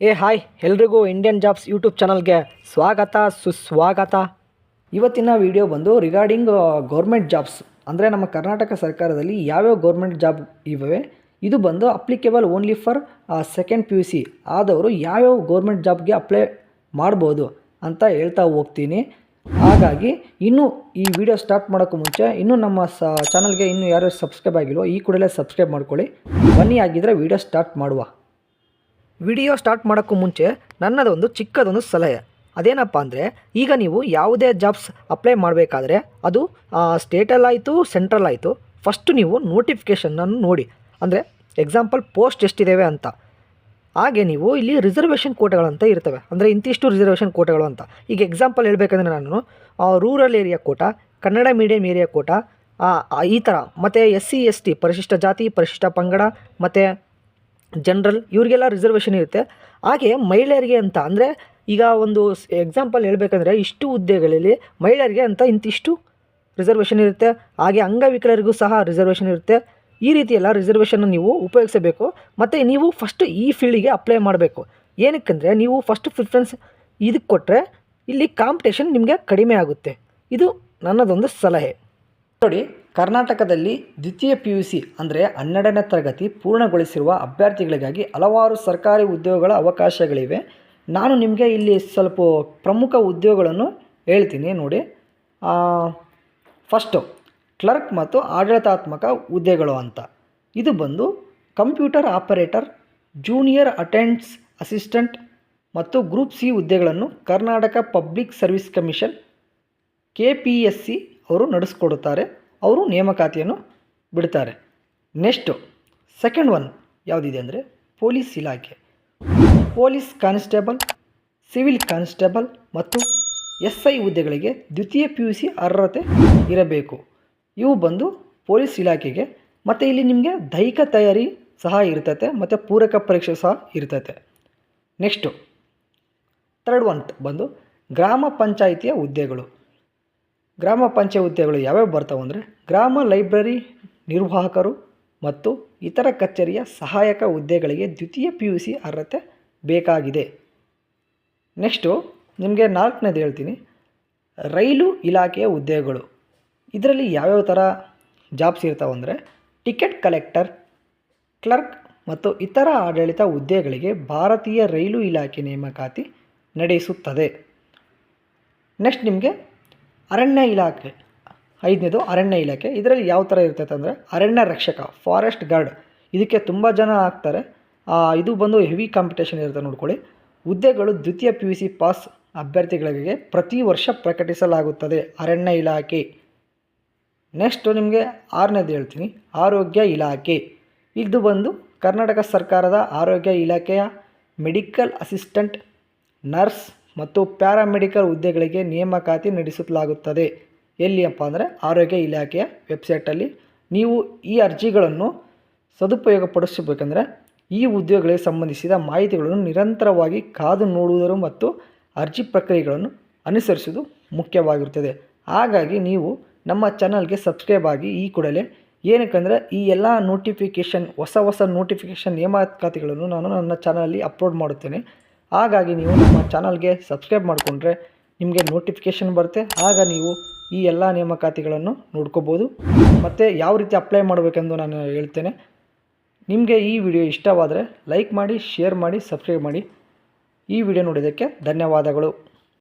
ಏ, ಹಾಯ್. ಎಲ್ರಿಗೂ Indian jobs YouTube ಚಾನಲ್ಗೆ ಸ್ವಾಗತ, ಸುಸ್ವಾಗತ. ಇವತ್ತಿನ ವಿಡಿಯೋ ಬಂದು ರಿಗಾರ್ಡಿಂಗ್ ಗೌರ್ಮೆಂಟ್ ಜಾಬ್ಸ್ ಅಂದರೆ ನಮ್ಮ ಕರ್ನಾಟಕ ಸರ್ಕಾರದಲ್ಲಿ ಯಾವ್ಯಾವ ಗೌರ್ಮೆಂಟ್ ಜಾಬ್ ಇವೆ? ಇದು ಬಂದು applicable only for second P U C ಆದವರು ಯಾವ್ಯಾವ ಗೌರ್ಮೆಂಟ್ ಜಾಬ್ಗೆ ಅಪ್ಲೈ ಮಾಡ್ಬೋದು ಅಂತ ಹೇಳ್ತಾ ಹೋಗ್ತೀನಿ. ಹಾಗಾಗಿ ಇನ್ನೂ ಈ ವಿಡಿಯೋ ಸ್ಟಾರ್ಟ್ ಮಾಡೋಕ್ಕೂ ಮುಂಚೆ ಇನ್ನೂ ನಮ್ಮ ಸ ಚಾನಲ್ಗೆ ಇನ್ನೂ ಯಾರು ಸಬ್ಸ್ಕ್ರೈಬ್ ಆಗಿಲ್ವೋ, ಈ ಕೂಡಲೇ ಸಬ್ಸ್ಕ್ರೈಬ್ ಮಾಡ್ಕೊಳ್ಳಿ. ಬನ್ನಿ ಆಗಿದ್ದರೆ ವಿಡಿಯೋ ಸ್ಟಾರ್ಟ್ ಮಾಡುವ. ವಿಡಿಯೋ ಸ್ಟಾರ್ಟ್ ಮಾಡೋಕ್ಕೂ ಮುಂಚೆ ನನ್ನದೊಂದು ಚಿಕ್ಕದೊಂದು ಸಲಹೆ. ಅದೇನಪ್ಪ ಅಂದರೆ, ಈಗ ನೀವು ಯಾವುದೇ ಜಾಬ್ಸ್ ಅಪ್ಲೈ ಮಾಡಬೇಕಾದ್ರೆ ಅದು ಸ್ಟೇಟಲ್ಲಾಯಿತು ಸೆಂಟ್ರಲ್ ಆಯಿತು, ಫಸ್ಟು ನೀವು ನೋಟಿಫಿಕೇಷನನ್ನು ನೋಡಿ. ಅಂದರೆ, ಎಕ್ಸಾಂಪಲ್ ಪೋಸ್ಟ್ ಎಷ್ಟಿದ್ದಾವೆ ಅಂತ. ಹಾಗೆ ನೀವು ಇಲ್ಲಿ ರಿಸರ್ವೇಷನ್ ಕೋಟೆಗಳಂತ ಇರ್ತವೆ. ಅಂದರೆ, ಇಂತಿಷ್ಟು ರಿಸರ್ವೇಷನ್ ಕೋಟೆಗಳು ಅಂತ. ಈಗ ಎಕ್ಸಾಂಪಲ್ ಹೇಳಬೇಕಂದ್ರೆ ನಾನು rural area quota, Kannada medium area quota ಈ ಥರ ಮತ್ತು ಎಸ್ ಸಿ ಎಸ್ ಟಿ ಪರಿಶಿಷ್ಟ ಜಾತಿ, ಪರಿಶಿಷ್ಟ ಪಂಗಡ, ಮತ್ತು ಜನರಲ್ ಇವರಿಗೆಲ್ಲ ರಿಸರ್ವೇಷನ್ ಇರುತ್ತೆ. ಹಾಗೆ ಮಹಿಳೆಯರಿಗೆ ಅಂತ ಅಂದರೆ ಈಗ ಒಂದು ಎಕ್ಸಾಂಪಲ್ ಹೇಳಬೇಕಂದ್ರೆ ಇಷ್ಟು ಹುದ್ದೆಗಳಲ್ಲಿ ಮಹಿಳೆಯರಿಗೆ ಅಂತ ಇಂತಿಷ್ಟು ರಿಸರ್ವೇಷನ್ ಇರುತ್ತೆ. ಹಾಗೆ ಅಂಗವಿಕಲರಿಗೂ ಸಹ ರಿಸರ್ವೇಷನ್ ಇರುತ್ತೆ. ಈ ರೀತಿ ಎಲ್ಲ ರಿಸರ್ವೇಷನ್ ನೀವು ಉಪಯೋಗಿಸಬೇಕು. ಮತ್ತು ನೀವು ಫಸ್ಟ್ ಈ ಫೀಲ್ಡಿಗೆ ಅಪ್ಲೈ ಮಾಡಬೇಕು. ಏನಕ್ಕಂದರೆ ನೀವು ಫಸ್ಟ್ ಪ್ರಿಫರೆನ್ಸ್ ಇದಕ್ಕೆ ಕೊಟ್ಟರೆ ಇಲ್ಲಿ ಕಾಂಪಿಟೇಷನ್ ನಿಮಗೆ ಕಡಿಮೆ ಆಗುತ್ತೆ. ಇದು ನನ್ನದೊಂದು ಸಲಹೆ. ನೋಡಿ ಕರ್ನಾಟಕದಲ್ಲಿ ದ್ವಿತೀಯ ಪಿ ಯು ಸಿ ಅಂದರೆ ಹನ್ನೆರಡನೇ ತರಗತಿ ಪೂರ್ಣಗೊಳಿಸಿರುವ ಅಭ್ಯರ್ಥಿಗಳಿಗಾಗಿ ಹಲವಾರು ಸರ್ಕಾರಿ ಉದ್ಯೋಗಗಳ ಅವಕಾಶಗಳಿವೆ. ನಾನು ನಿಮಗೆ ಇಲ್ಲಿ ಸ್ವಲ್ಪ ಪ್ರಮುಖ ಉದ್ಯೋಗಗಳನ್ನು ಹೇಳ್ತೀನಿ ನೋಡಿ. ಫಸ್ಟು ಕ್ಲರ್ಕ್ ಮತ್ತು ಆಡಳಿತಾತ್ಮಕ ಹುದ್ದೆಗಳು ಅಂತ. ಇದು ಬಂದು computer operator junior attends assistant ಮತ್ತು ಗ್ರೂಪ್ ಸಿ ಹುದ್ದೆಗಳನ್ನು Karnataka public service commission K P S C ಅವರು ನಡೆಸ್ಕೊಡುತ್ತಾರೆ. ಅವರು ನೇಮಕಾತಿಯನ್ನು ಬಿಡ್ತಾರೆ. ನೆಕ್ಸ್ಟು ಸೆಕೆಂಡ್ ಒನ್ ಯಾವುದಿದೆ ಅಂದರೆ ಪೊಲೀಸ್ ಇಲಾಖೆ. ಪೊಲೀಸ್ ಕಾನ್ಸ್ಟೇಬಲ್, ಸಿವಿಲ್ ಕಾನ್ಸ್ಟೇಬಲ್ ಮತ್ತು ಎಸ್ ಐ ಹುದ್ದೆಗಳಿಗೆ ದ್ವಿತೀಯ ಪಿ ಯು ಸಿ ಅರ್ಹತೆ ಇರಬೇಕು. ಇವು ಬಂದು ಪೊಲೀಸ್ ಇಲಾಖೆಗೆ ಮತ್ತು ಇಲ್ಲಿ ನಿಮಗೆ ದೈಹಿಕ ತಯಾರಿ ಸಹ ಇರ್ತೈತೆ, ಮತ್ತು ಪೂರಕ ಪರೀಕ್ಷೆ ಸಹ ಇರ್ತೈತೆ. ನೆಕ್ಸ್ಟು ಥರ್ಡ್ ಒನ್ ಬಂದು ಗ್ರಾಮ ಪಂಚಾಯಿತಿಯ ಹುದ್ದೆಗಳು. ಗ್ರಾಮ ಪಂಚಾಯತ್ ಹುದ್ದೆಗಳು ಯಾವ್ಯಾವ ಬರ್ತಾವೆ ಅಂದರೆ ಗ್ರಾಮ ಲೈಬ್ರರಿ ನಿರ್ವಾಹಕರು ಮತ್ತು ಇತರ ಕಚೇರಿಯ ಸಹಾಯಕ ಹುದ್ದೆಗಳಿಗೆ ದ್ವಿತೀಯ ಪಿ ಯು ಸಿ ಅರ್ಹತೆ ಬೇಕಾಗಿದೆ. ನೆಕ್ಸ್ಟು ನಿಮಗೆ ನಾಲ್ಕನೇದು ಹೇಳ್ತೀನಿ. ರೈಲು ಇಲಾಖೆಯ ಹುದ್ದೆಗಳು. ಇದರಲ್ಲಿ ಯಾವ್ಯಾವ ಥರ ಜಾಬ್ಸ್ ಇರ್ತಾವೆ ಅಂದರೆ ಟಿಕೆಟ್ ಕಲೆಕ್ಟರ್ ಕ್ಲರ್ಕ್ ಮತ್ತು ಇತರ ಆಡಳಿತ ಹುದ್ದೆಗಳಿಗೆ ಭಾರತೀಯ ರೈಲು ಇಲಾಖೆ ನೇಮಕಾತಿ ನಡೆಸುತ್ತದೆ. ನೆಕ್ಸ್ಟ್ ನಿಮಗೆ ಅರಣ್ಯ ಇಲಾಖೆ, ಐದನೇದು ಅರಣ್ಯ ಇಲಾಖೆ. ಇದರಲ್ಲಿ ಯಾವ ಥರ ಇರ್ತೈತೆ ಅಂದರೆ ಅರಣ್ಯ ರಕ್ಷಕ ಫಾರೆಸ್ಟ್ ಗಾರ್ಡ್ ಇದಕ್ಕೆ ತುಂಬ ಜನ ಆಗ್ತಾರೆ. ಇದು ಬಂದು ಹೆವಿ ಕಾಂಪಿಟೇಷನ್ ಇರುತ್ತೆ ನೋಡ್ಕೊಳ್ಳಿ. ಹುದ್ದೆಗಳು ದ್ವಿತೀಯ ಪಿ ಯು ಸಿ ಪಾಸ್ ಅಭ್ಯರ್ಥಿಗಳಿಗೆ ಪ್ರತಿ ವರ್ಷ ಪ್ರಕಟಿಸಲಾಗುತ್ತದೆ ಅರಣ್ಯ ಇಲಾಖೆ. ನೆಕ್ಸ್ಟು ನಿಮಗೆ ಆರನೇದು ಹೇಳ್ತೀನಿ, ಆರೋಗ್ಯ ಇಲಾಖೆ. ಇದು ಬಂದು ಕರ್ನಾಟಕ ಸರ್ಕಾರದ ಆರೋಗ್ಯ ಇಲಾಖೆಯ ಮೆಡಿಕಲ್ ಅಸಿಸ್ಟೆಂಟ್ ನರ್ಸ್ ಮತ್ತು ಪ್ಯಾರಾಮೆಡಿಕಲ್ ಹುದ್ದೆಗಳಿಗೆ ನೇಮಕಾತಿ ನಡೆಸಲಾಗುತ್ತದೆ. ಎಲ್ಲಿಯಪ್ಪ ಅಂದರೆ ಆರೋಗ್ಯ ಇಲಾಖೆಯ ವೆಬ್ಸೈಟಲ್ಲಿ. ನೀವು ಈ ಅರ್ಜಿಗಳನ್ನು ಸದುಪಯೋಗಪಡಿಸಬೇಕಂದ್ರೆ ಈ ಉದ್ಯೋಗಗಳಿಗೆ ಸಂಬಂಧಿಸಿದ ಮಾಹಿತಿಗಳನ್ನು ನಿರಂತರವಾಗಿ ಕಾದು ನೋಡುವುದರು ಮತ್ತು ಅರ್ಜಿ ಪ್ರಕ್ರಿಯೆಗಳನ್ನು ಅನುಸರಿಸುವುದು ಮುಖ್ಯವಾಗಿರುತ್ತದೆ. ಹಾಗಾಗಿ ನೀವು ನಮ್ಮ ಚಾನಲ್ಗೆ ಸಬ್ಸ್ಕ್ರೈಬ್ ಆಗಿ ಈ ಕೂಡಲೇ ಏನಕ್ಕಂದರೆ ಈ ಎಲ್ಲ ನೋಟಿಫಿಕೇಷನ್, ಹೊಸ ಹೊಸ ನೋಟಿಫಿಕೇಷನ್ ನೇಮಕಾತಿಗಳನ್ನು ನಾನು ನನ್ನ ಚಾನಲಲ್ಲಿ ಅಪ್ಲೋಡ್ ಮಾಡುತ್ತೇನೆ. ಹಾಗಾಗಿ ನೀವು ನಮ್ಮ ಚಾನಲ್ಗೆ ಸಬ್ಸ್ಕ್ರೈಬ್ ಮಾಡಿಕೊಂಡ್ರೆ ನಿಮಗೆ ನೋಟಿಫಿಕೇಷನ್ ಬರುತ್ತೆ. ಆಗ ನೀವು ಈ ಎಲ್ಲ ನೇಮಕಾತಿಗಳನ್ನು ನೋಡ್ಕೋಬೋದು. ಮತ್ತು ಯಾವ ರೀತಿ ಅಪ್ಲೈ ಮಾಡಬೇಕೆಂದು ನಾನು ಹೇಳ್ತೇನೆ. ನಿಮಗೆ ಈ ವಿಡಿಯೋ ಇಷ್ಟವಾದರೆ ಲೈಕ್ ಮಾಡಿ, ಶೇರ್ ಮಾಡಿ, ಸಬ್ಸ್ಕ್ರೈಬ್ ಮಾಡಿ. ಈ ವಿಡಿಯೋ ನೋಡಿದ್ದಕ್ಕೆ ಧನ್ಯವಾದಗಳು.